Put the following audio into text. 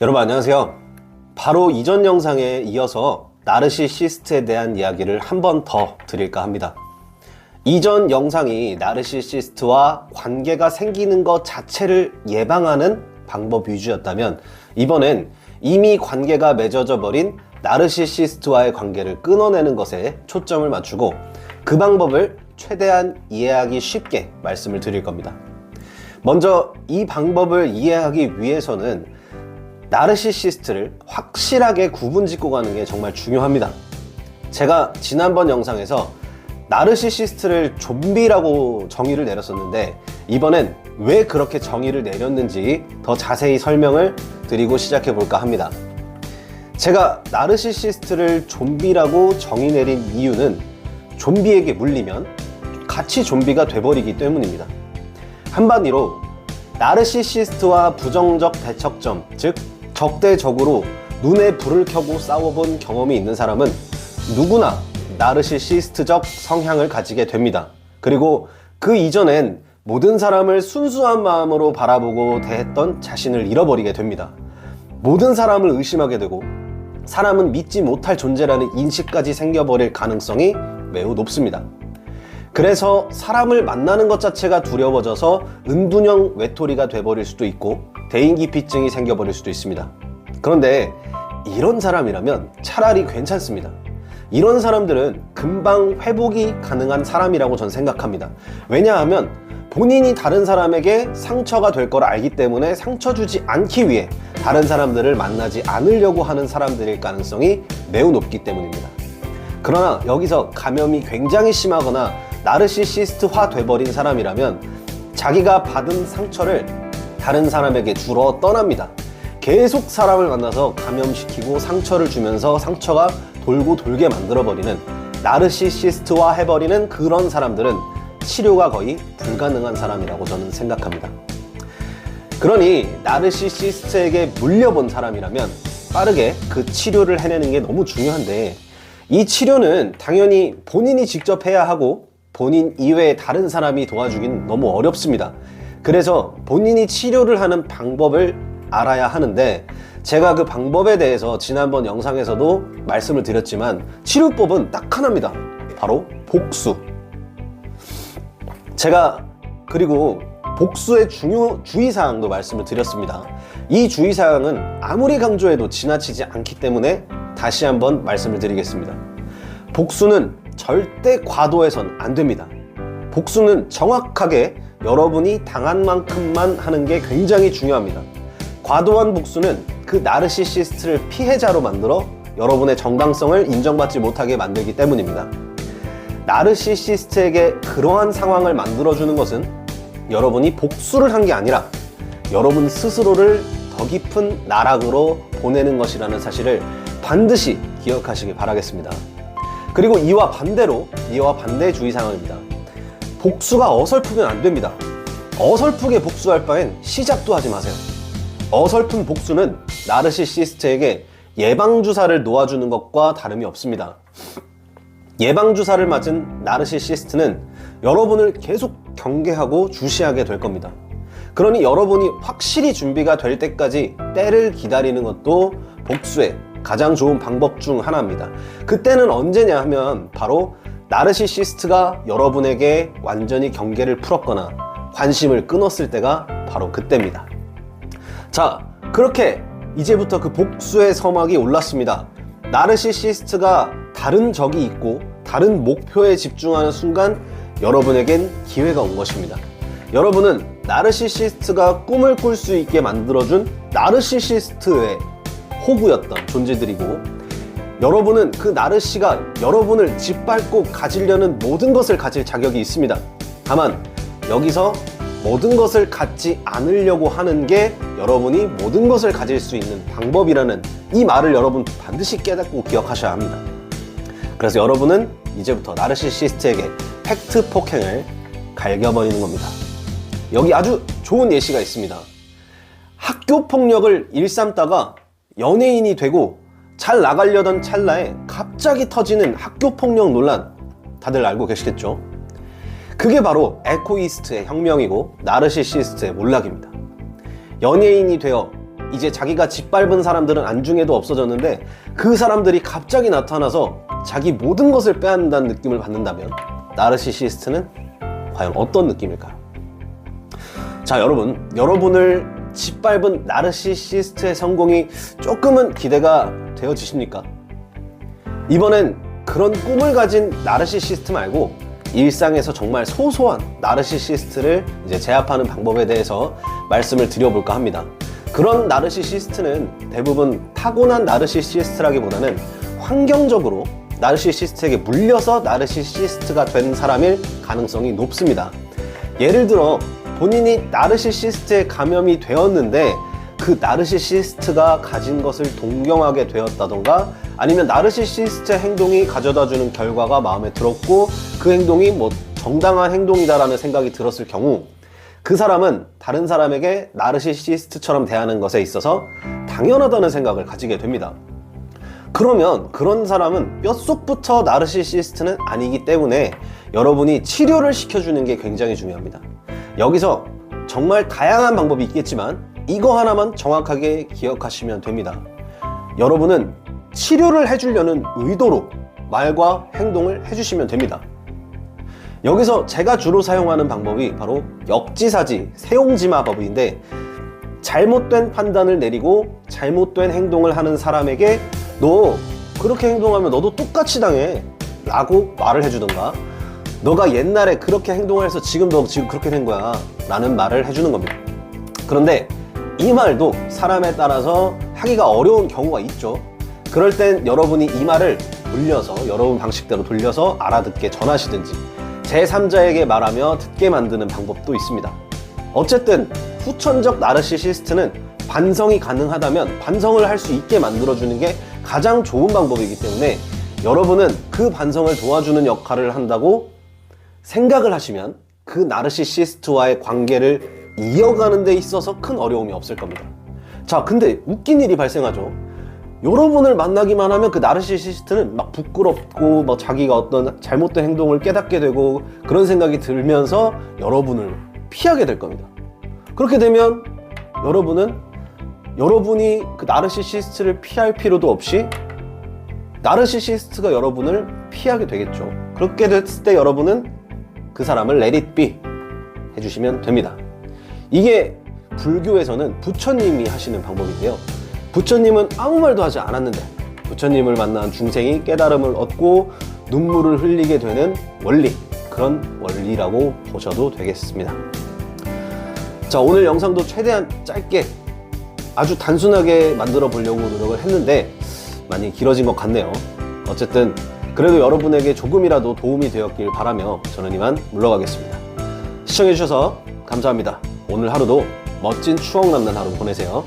여러분 안녕하세요. 바로 이전 영상에 이어서 나르시시스트에 대한 이야기를 한 번 더 드릴까 합니다. 이전 영상이 나르시시스트와 관계가 생기는 것 자체를 예방하는 방법 위주였다면 이번엔 이미 관계가 맺어져 버린 나르시시스트와의 관계를 끊어내는 것에 초점을 맞추고 그 방법을 최대한 이해하기 쉽게 말씀을 드릴 겁니다. 먼저 이 방법을 이해하기 위해서는 나르시시스트를 확실하게 구분 짓고 가는 게 정말 중요합니다. 제가 지난번 영상에서 나르시시스트를 좀비라고 정의를 내렸었는데 이번엔 왜 그렇게 정의를 내렸는지 더 자세히 설명을 드리고 시작해 볼까 합니다. 제가 나르시시스트를 좀비라고 정의 내린 이유는 좀비에게 물리면 같이 좀비가 돼버리기 때문입니다. 한마디로 나르시시스트와 부정적 대척점, 즉 적대적으로 눈에 불을 켜고 싸워본 경험이 있는 사람은 누구나 나르시시스트적 성향을 가지게 됩니다. 그리고 그 이전엔 모든 사람을 순수한 마음으로 바라보고 대했던 자신을 잃어버리게 됩니다. 모든 사람을 의심하게 되고 사람은 믿지 못할 존재라는 인식까지 생겨버릴 가능성이 매우 높습니다. 그래서 사람을 만나는 것 자체가 두려워져서 은둔형 외톨이가 돼버릴 수도 있고 대인기피증이 생겨버릴 수도 있습니다. 그런데 이런 사람이라면 차라리 괜찮습니다. 이런 사람들은 금방 회복이 가능한 사람이라고 전 생각합니다. 왜냐하면 본인이 다른 사람에게 상처가 될 걸 알기 때문에 상처 주지 않기 위해 다른 사람들을 만나지 않으려고 하는 사람들일 가능성이 매우 높기 때문입니다. 그러나 여기서 감염이 굉장히 심하거나 나르시시스트화 돼버린 사람이라면 자기가 받은 상처를 다른 사람에게 주러 떠납니다. 계속 사람을 만나서 감염시키고 상처를 주면서 상처가 돌고 돌게 만들어버리는 나르시시스트화 해버리는 그런 사람들은 치료가 거의 불가능한 사람이라고 저는 생각합니다. 그러니 나르시시스트에게 물려본 사람이라면 빠르게 그 치료를 해내는 게 너무 중요한데 이 치료는 당연히 본인이 직접 해야 하고 본인 이외에 다른 사람이 도와주긴 너무 어렵습니다. 그래서 본인이 치료를 하는 방법을 알아야 하는데 제가 그 방법에 대해서 지난번 영상에서도 말씀을 드렸지만 치료법은 딱 하나입니다. 바로 복수. 제가 그리고 복수의 중요 주의사항도 말씀을 드렸습니다. 이 주의사항은 아무리 강조해도 지나치지 않기 때문에 다시 한번 말씀을 드리겠습니다. 복수는 절대 과도해선 안 됩니다. 복수는 정확하게 여러분이 당한 만큼만 하는 게 굉장히 중요합니다. 과도한 복수는 그 나르시시스트를 피해자로 만들어 여러분의 정당성을 인정받지 못하게 만들기 때문입니다. 나르시시스트에게 그러한 상황을 만들어주는 것은 여러분이 복수를 한 게 아니라 여러분 스스로를 더 깊은 나락으로 보내는 것이라는 사실을 반드시 기억하시기 바라겠습니다. 그리고 이와 반대로, 이와 반대 주의사항입니다. 복수가 어설프면 안 됩니다. 어설프게 복수할 바엔 시작도 하지 마세요. 어설픈 복수는 나르시시스트에게 예방주사를 놓아주는 것과 다름이 없습니다. 예방주사를 맞은 나르시시스트는 여러분을 계속 경계하고 주시하게 될 겁니다. 그러니 여러분이 확실히 준비가 될 때까지 때를 기다리는 것도 복수의 가장 좋은 방법 중 하나입니다. 그때는 언제냐 하면 바로 나르시시스트가 여러분에게 완전히 경계를 풀었거나 관심을 끊었을 때가 바로 그때입니다. 자, 그렇게 이제부터 그 복수의 서막이 올랐습니다. 나르시시스트가 다른 적이 있고 다른 목표에 집중하는 순간 여러분에겐 기회가 온 것입니다. 여러분은 나르시시스트가 꿈을 꿀 수 있게 만들어준 나르시시스트의 호구였던 존재들이고 여러분은 그 나르시가 여러분을 짓밟고 가지려는 모든 것을 가질 자격이 있습니다. 다만 여기서 모든 것을 갖지 않으려고 하는 게 여러분이 모든 것을 가질 수 있는 방법이라는 이 말을 여러분 반드시 깨닫고 기억하셔야 합니다. 그래서 여러분은 이제부터 나르시시스트에게 팩트 폭행을 갈겨버리는 겁니다. 여기 아주 좋은 예시가 있습니다. 학교 폭력을 일삼다가 연예인이 되고 잘 나가려던 찰나에 갑자기 터지는 학교 폭력 논란 다들 알고 계시겠죠? 그게 바로 에코이스트의 혁명이고 나르시시스트의 몰락입니다. 연예인이 되어 이제 자기가 짓밟은 사람들은 안중에도 없어졌는데 그 사람들이 갑자기 나타나서 자기 모든 것을 빼앗는다는 느낌을 받는다면 나르시시스트는 과연 어떤 느낌일까요? 자, 여러분, 여러분을 짓밟은 나르시시스트의 성공이 조금은 기대가 되어지십니까? 이번엔 그런 꿈을 가진 나르시시스트 말고 일상에서 정말 소소한 나르시시스트를 이제 제압하는 방법에 대해서 말씀을 드려볼까 합니다. 그런 나르시시스트는 대부분 타고난 나르시시스트라기보다는 환경적으로 나르시시스트에게 물려서 나르시시스트가 된 사람일 가능성이 높습니다. 예를 들어 본인이 나르시시스트에 감염이 되었는데 그 나르시시스트가 가진 것을 동경하게 되었다던가 아니면 나르시시스트의 행동이 가져다 주는 결과가 마음에 들었고 그 행동이 뭐 정당한 행동이다라는 생각이 들었을 경우 그 사람은 다른 사람에게 나르시시스트처럼 대하는 것에 있어서 당연하다는 생각을 가지게 됩니다. 그러면 그런 사람은 뼛속부터 나르시시스트는 아니기 때문에 여러분이 치료를 시켜주는 게 굉장히 중요합니다. 여기서 정말 다양한 방법이 있겠지만 이거 하나만 정확하게 기억하시면 됩니다. 여러분은 치료를 해주려는 의도로 말과 행동을 해주시면 됩니다. 여기서 제가 주로 사용하는 방법이 바로 역지사지, 세용지마법인데 잘못된 판단을 내리고 잘못된 행동을 하는 사람에게 너 그렇게 행동하면 너도 똑같이 당해 라고 말을 해주던가 너가 옛날에 그렇게 행동을 해서 지금 너 지금 그렇게 된 거야 라는 말을 해주는 겁니다. 그런데 이 말도 사람에 따라서 하기가 어려운 경우가 있죠. 그럴 땐 여러분이 이 말을 돌려서 여러분 방식대로 돌려서 알아듣게 전하시든지 제3자에게 말하며 듣게 만드는 방법도 있습니다. 어쨌든 후천적 나르시시스트는 반성이 가능하다면 반성을 할 수 있게 만들어주는 게 가장 좋은 방법이기 때문에 여러분은 그 반성을 도와주는 역할을 한다고 생각을 하시면 그 나르시시스트와의 관계를 이어가는 데 있어서 큰 어려움이 없을 겁니다. 자, 근데 웃긴 일이 발생하죠. 여러분을 만나기만 하면 그 나르시시스트는 막 부끄럽고 막 자기가 어떤 잘못된 행동을 깨닫게 되고 그런 생각이 들면서 여러분을 피하게 될 겁니다. 그렇게 되면 여러분은 여러분이 그 나르시시스트를 피할 필요도 없이 나르시시스트가 여러분을 피하게 되겠죠. 그렇게 됐을 때 여러분은 그 사람을 be 해주시면 됩니다. 이게 불교에서는 부처님이 하시는 방법인데요. 부처님은 아무 말도 하지 않았는데 부처님을 만난 중생이 깨달음을 얻고 눈물을 흘리게 되는 원리 그런 원리라고 보셔도 되겠습니다. 자 오늘 영상도 최대한 짧게 아주 단순하게 만들어 보려고 노력을 했는데 많이 길어진 것 같네요. 어쨌든 그래도 여러분에게 조금이라도 도움이 되었길 바라며 저는 이만 물러가겠습니다. 시청해주셔서 감사합니다. 오늘 하루도 멋진 추억 남는 하루 보내세요.